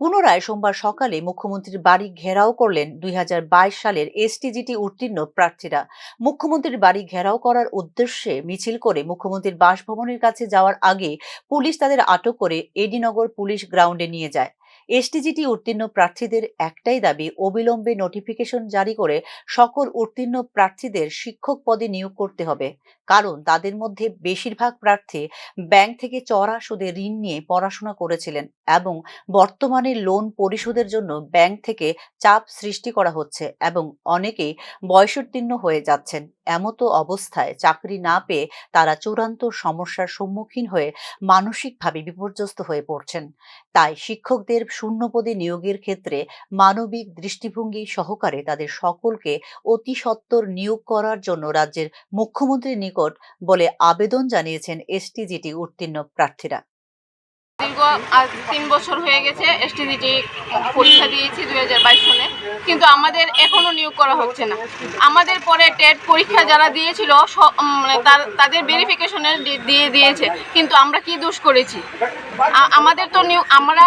পুনরায় সোমবার সকালে মুখ্যমন্ত্রীর বাড়ি ঘেরাও করলেন দুই হাজার বাইশ সালের এসটিজিটি উত্তীর্ণ প্রার্থীরা। মুখ্যমন্ত্রীর বাড়ি ঘেরাও করার উদ্দেশ্যে মিছিল করে মুখ্যমন্ত্রীর বাসভবনের কাছে যাওয়ার আগে পুলিশ তাদের আটক করে এডিনগর পুলিশ গ্রাউন্ডে নিয়ে যায়। এসটিজিটি উত্তীর্ণ প্রার্থীদের একটাই দাবি, অবিলম্বে নোটিফিকেশন জারি করে সকল উত্তীর্ণ প্রার্থীদের শিক্ষক পদে নিয়োগ করতে হবে। কারণ তাদের মধ্যে বেশিরভাগ প্রার্থী ব্যাংক থেকে চড়া সুদে ঋণ নিয়ে পড়াশোনা করেছিলেন এবং বর্তমানে লোন পরিশোধের জন্য ব্যাংক থেকে চাপ সৃষ্টি করা হচ্ছে এবং অনেকেই বয়সোত্তীর্ণ হয়ে যাচ্ছেন। এমতো অবস্থায় চাকরি না পেয়ে তারা চূড়ান্ত সমস্যার সম্মুখীন হয়ে মানসিকভাবে বিপর্যস্ত হয়ে পড়ছেন। তাই শিক্ষকদের শূন্যপদে নিয়োগের ক্ষেত্রে মানবিক দৃষ্টিভঙ্গি সহকারে তাদের সকলকে অতি সত্বর নিয়োগ করার জন্য রাজ্যের মুখ্যমন্ত্রীর নিকট বলে আবেদন জানিয়েছেন এসটিজিটি উত্তীর্ণ প্রার্থীরা। দীর্ঘ আজ তিন বছর হয়ে গেছে এসটিজিটি পরীক্ষা দিয়েছি দুই হাজার বাইশ সালে কিন্তু আমাদের এখনও নিয়োগ করা হচ্ছে না। আমাদের পরে টেট পরীক্ষা যারা দিয়েছিল মানে তাদের ভেরিফিকেশনের দিয়ে দিয়েছে। কিন্তু আমরা কি দোষ করেছি? আমাদের তো নিয়োগ, আমরা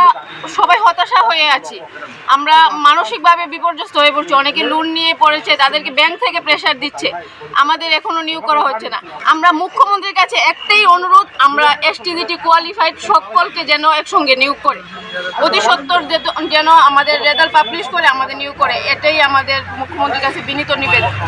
সবাই হতাশা হয়ে আছি। আমরা মানসিকভাবে বিপর্যস্ত হয়ে পড়ছি। অনেকে লোন নিয়ে পড়েছে, তাদেরকে ব্যাংক থেকে প্রেশার দিচ্ছে। আমাদের এখনও নিয়োগ করা হচ্ছে না। আমরা মুখ্যমন্ত্রীর কাছে একটাই অনুরোধ, আমরা এসটিজিটি কোয়ালিফাইড সকলকে যেন একসঙ্গে নিয়োগ করে। অতি সত্তর যেন আমাদের রেজাল্ট পাবলিশ করে আমাদের নিয়োগ করে, এটাই আমাদের মুখ্যমন্ত্রীর কাছে বিনীত নিবেদন।